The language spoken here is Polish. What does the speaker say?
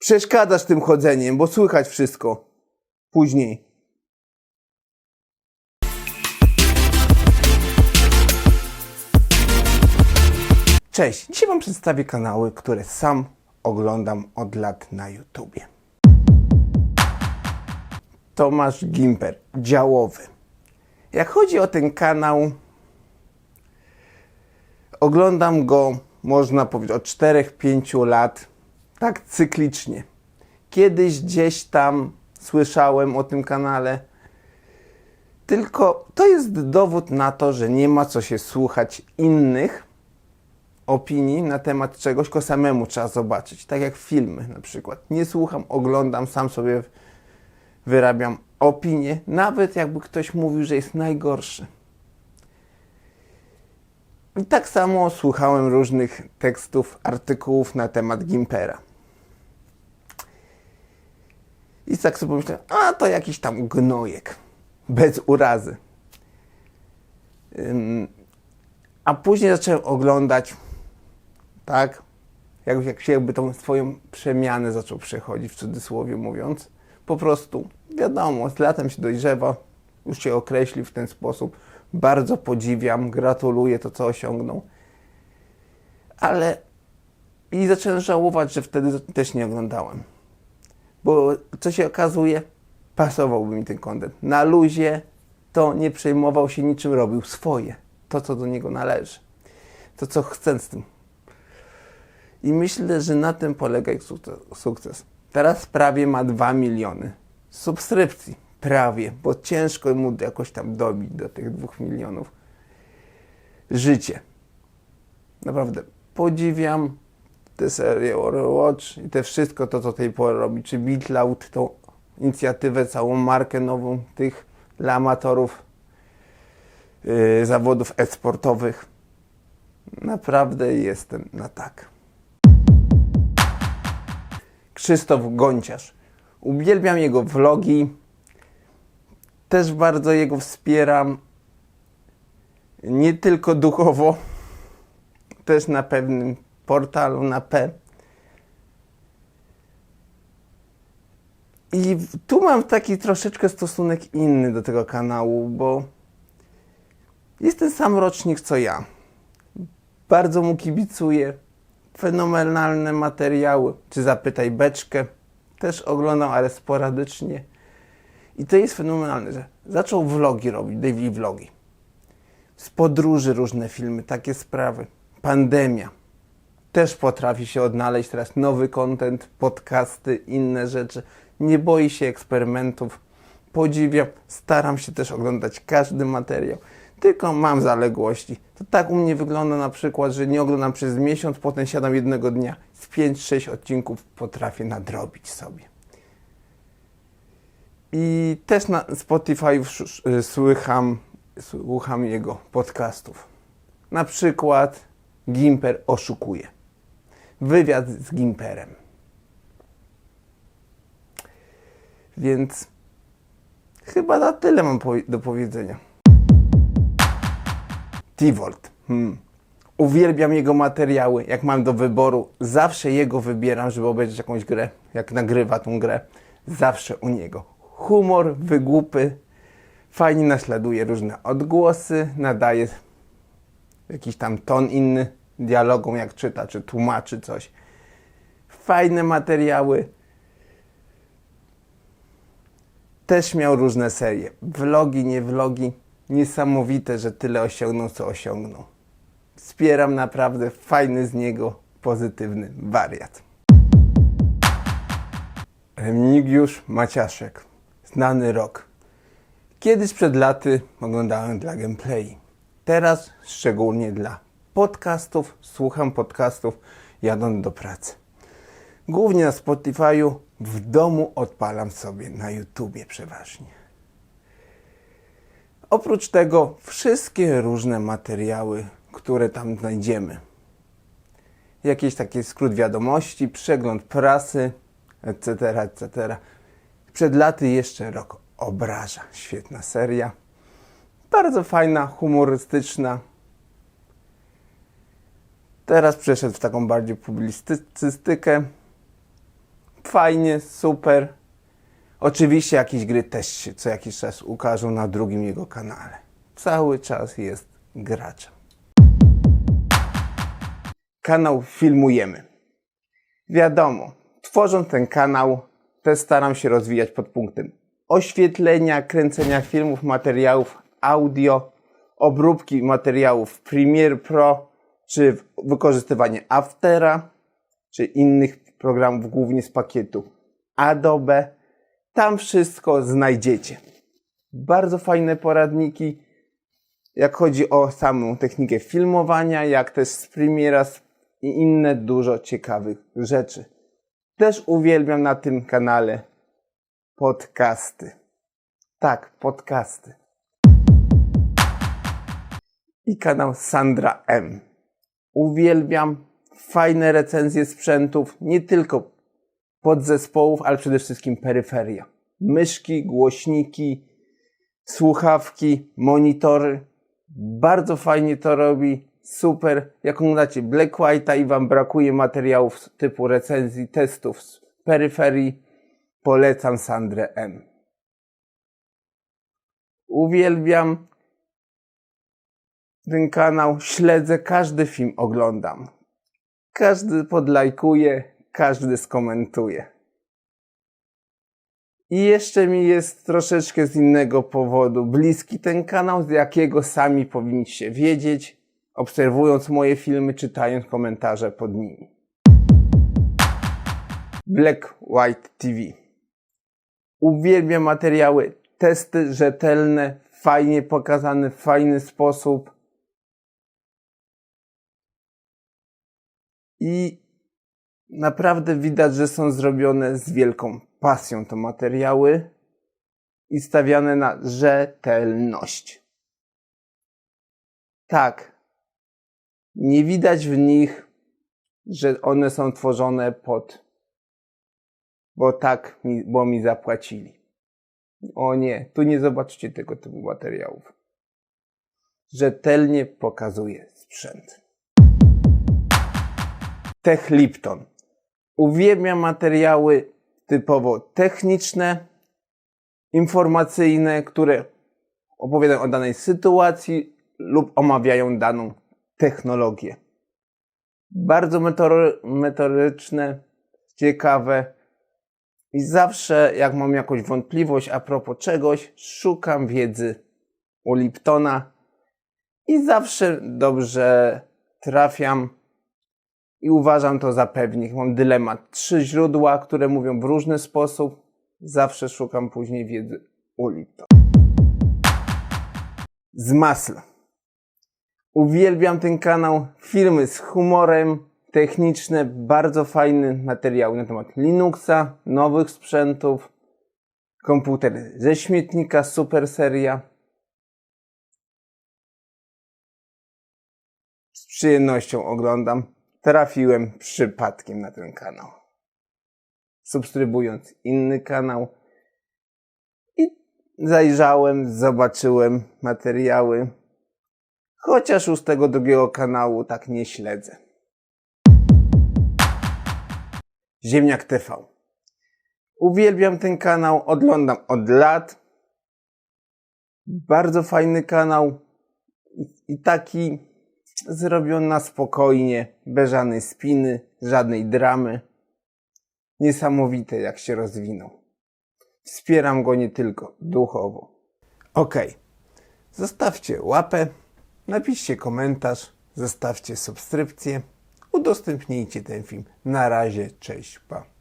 Przeszkadzasz tym chodzeniem, bo słychać wszystko. Później. Cześć, dzisiaj Wam przedstawię kanały, które sam oglądam od lat na YouTubie. Tomasz Gimper, działowy. Jak chodzi o ten kanał, oglądam go, można powiedzieć, od 4-5 lat, tak cyklicznie. Kiedyś gdzieś tam słyszałem o tym kanale, tylko to jest dowód na to, że nie ma co się słuchać innych opinii na temat czegoś, tylko samemu trzeba zobaczyć. Tak jak filmy na przykład. Nie słucham, oglądam, sam sobie wyrabiam opinię, nawet jakby ktoś mówił, że jest najgorszy. I tak samo słuchałem różnych tekstów, artykułów na temat Gimpera. I tak sobie pomyślałem, a to jakiś tam gnojek, bez urazy. Ym, a później zacząłem oglądać, tak, jak, jak się jakby tą swoją przemianę zaczął przechodzić, w cudzysłowie mówiąc. Po prostu, wiadomo, z latem się dojrzewa, już się określi w ten sposób. Bardzo podziwiam, gratuluję to, co osiągnął. Ale i zacząłem żałować, że wtedy też nie oglądałem. Bo co się okazuje, pasowałby mi ten kontent. Na luzie to nie przejmował się niczym, robił swoje. To, co do niego należy. To, co chce z tym. I myślę, że na tym polega ich sukces. Teraz prawie ma 2 miliony subskrypcji. Prawie, bo ciężko mu jakoś tam dobić do tych 2 milionów. Życie. Naprawdę podziwiam tę serię Overwatch i te wszystko to, co tej pory robi. Czy BitLoud, tą inicjatywę, całą markę nową tych dla amatorów yy, zawodów e-sportowych. Naprawdę jestem na tak. Krzysztof Gonciarz. Uwielbiam jego vlogi. Też bardzo jego wspieram. Nie tylko duchowo, też na pewnym portalu na P. I tu mam taki troszeczkę stosunek inny do tego kanału, bo jest ten sam rocznik co ja. Bardzo mu kibicuję. Fenomenalne materiały. Czy zapytaj beczkę. Też oglądam, ale sporadycznie. I to jest fenomenalne, że zaczął vlogi robić, daily vlogi. Z podróży różne filmy, takie sprawy. Pandemia. Też potrafi się odnaleźć teraz nowy content, podcasty, inne rzeczy. Nie boi się eksperymentów. Podziwiam. Staram się też oglądać każdy materiał. Tylko mam zaległości. To tak u mnie wygląda na przykład, że nie oglądam przez miesiąc, potem siadam jednego dnia. Z 5-6 odcinków potrafię nadrobić sobie. I też na Spotify słycham, słucham jego podcastów. Na przykład Gimper oszukuje. Wywiad z Gimperem. Więc chyba na tyle mam do powiedzenia. Tivolt. Hmm. Uwielbiam jego materiały. Jak mam do wyboru, zawsze jego wybieram, żeby obejrzeć jakąś grę. Jak nagrywa tą grę, zawsze u niego. Humor, wygłupy. Fajnie naśladuje różne odgłosy, nadaje jakiś tam ton inny dialogom, jak czyta, czy tłumaczy coś. Fajne materiały. Też miał różne serie. Vlogi, nie vlogi. Niesamowite, że tyle osiągnął, co osiągnął. Wspieram naprawdę fajny z niego pozytywny wariat. Remigiusz Maciaszek. Znany rok. Kiedyś przed laty oglądałem dla gameplay. Teraz szczególnie dla podcastów. Słucham podcastów jadąc do pracy. Głównie na Spotify'u, w domu odpalam sobie na YouTubie przeważnie. Oprócz tego wszystkie różne materiały, które tam znajdziemy. Jakiś taki skrót wiadomości, przegląd prasy, etc., etc. Przed laty jeszcze rok obraża. Świetna seria. Bardzo fajna, humorystyczna. Teraz przeszedł w taką bardziej publicystykę. fajnie, super. Oczywiście jakieś gry też się co jakiś czas ukażą na drugim jego kanale. Cały czas jest graczem. Kanał filmujemy. Wiadomo, tworząc ten kanał, też staram się rozwijać pod punktem oświetlenia, kręcenia filmów, materiałów audio, obróbki materiałów Premiere Pro, czy wykorzystywanie Aftera, czy innych programów, głównie z pakietu Adobe. Tam wszystko znajdziecie. Bardzo fajne poradniki, jak chodzi o samą technikę filmowania, jak też z Premiera i inne dużo ciekawych rzeczy. Też uwielbiam na tym kanale podcasty. Tak, podcasty. I kanał Sandra M. Uwielbiam fajne recenzje sprzętów, nie tylko podzespołów, ale przede wszystkim peryferia. Myszki, głośniki, słuchawki, monitory. Bardzo fajnie to robi. Super. Jak oglądacie Black White'a i Wam brakuje materiałów typu recenzji, testów z peryferii, polecam Sandrę M. Uwielbiam ten kanał, śledzę każdy film, oglądam. Każdy podlajkuje, każdy skomentuje. I jeszcze mi jest troszeczkę z innego powodu bliski ten kanał, z jakiego sami powinniście wiedzieć, obserwując moje filmy, czytając komentarze pod nimi. Black White TV. Uwielbiam materiały, testy rzetelne, fajnie pokazane, w fajny sposób. I naprawdę widać, że są zrobione z wielką pasją te materiały i stawiane na rzetelność. Tak, nie widać w nich, że one są tworzone pod, bo tak, mi, bo mi zapłacili. O nie, tu nie zobaczycie tego typu materiałów. Rzetelnie pokazuje sprzęt. Tech Lipton. Uwielbiam materiały typowo techniczne, informacyjne, które opowiadają o danej sytuacji lub omawiają daną technologię. Bardzo metoryczne, ciekawe i zawsze jak mam jakąś wątpliwość a propos czegoś, szukam wiedzy u Liptona i zawsze dobrze trafiam i uważam to za pewnik. Mam dylemat. Trzy źródła, które mówią w różny sposób. Zawsze szukam później wiedzy u Lipton. Z masla. Uwielbiam ten kanał. Filmy z humorem, techniczne, bardzo fajne materiały na temat Linuxa, nowych sprzętów, komputer ze śmietnika, super seria. Z przyjemnością oglądam. Trafiłem przypadkiem na ten kanał. Subskrybując inny kanał i zajrzałem, zobaczyłem materiały. Chociaż już tego drugiego kanału tak nie śledzę. Ziemniak TV. Uwielbiam ten kanał, oglądam od lat. Bardzo fajny kanał i taki zrobiony na spokojnie, bez żadnej spiny, żadnej dramy. Niesamowite jak się rozwinął. Wspieram go nie tylko duchowo. Ok. Zostawcie łapę, napiszcie komentarz, zostawcie subskrypcję, udostępnijcie ten film. Na razie, cześć, pa.